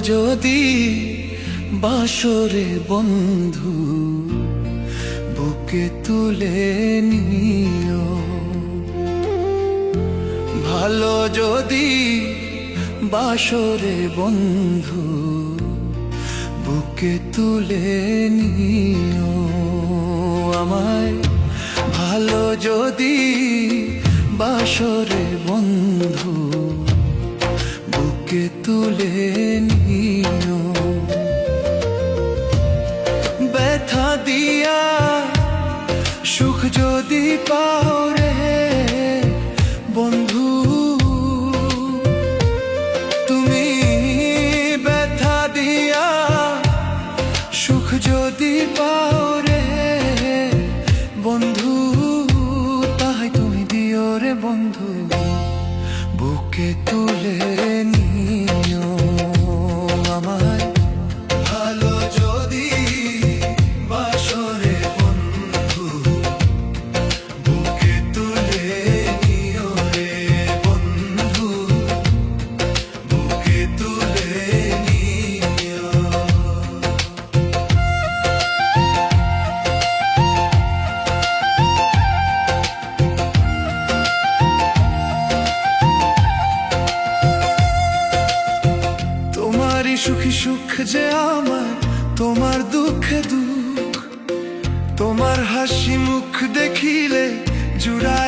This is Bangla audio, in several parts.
যদি বাসরে বন্ধু বুকে তুলে নিও। ভালো যদি বাসরে বন্ধু বুকে তুলে নিও। আমায় ভালো যদি বাসরে বন্ধু বুকে তুলে নিও যে আমার তোমার দুঃখ দুঃখ তোমার হাসি মুখ দেখিলে জুড়ায়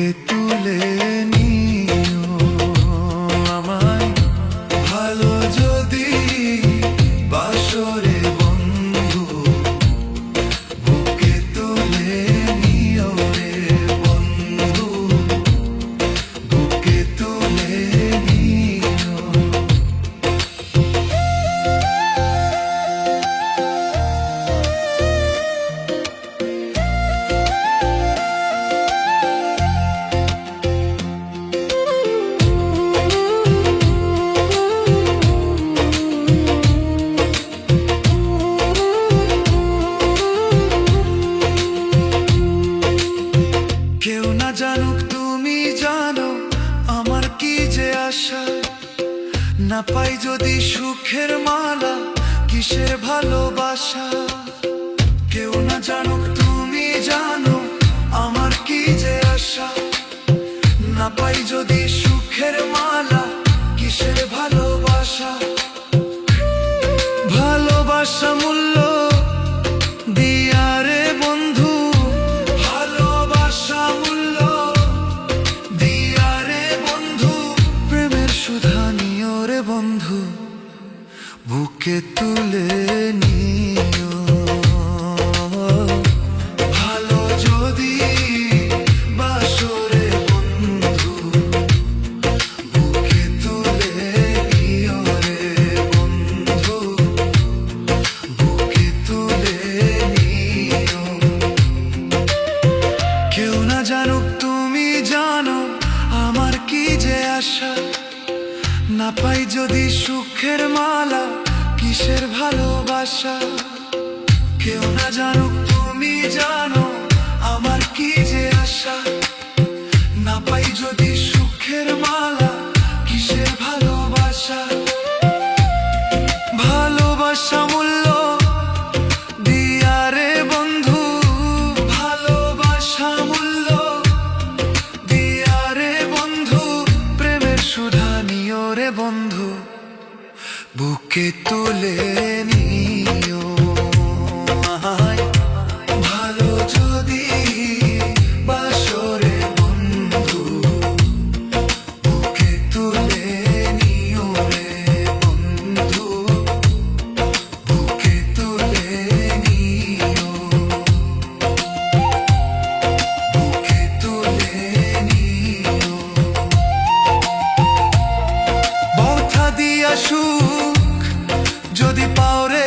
বুকে তুলে জানুক তুমি জানো আমার কি যে আশা। না পাই যদি সুখের মালা, কিসের ভালোবাসা। কেউ না জানুক তুমি জানো আমার কি যে আশা। না পাই যদি সুখের মালা বুকে তুলে নিও। ভালো যদি বাসরে বন্ধু, বুকে তুলে নিও রে বন্ধু, বুকে তুলে নিও। কেউ না জানুক তুমি জানো আমার কি যে আশা, না পাই যদি সুখের মালা কিসের ভালোবাসা। কেউ না জানুক তুমি জানো বুকে তুলে নিও about it.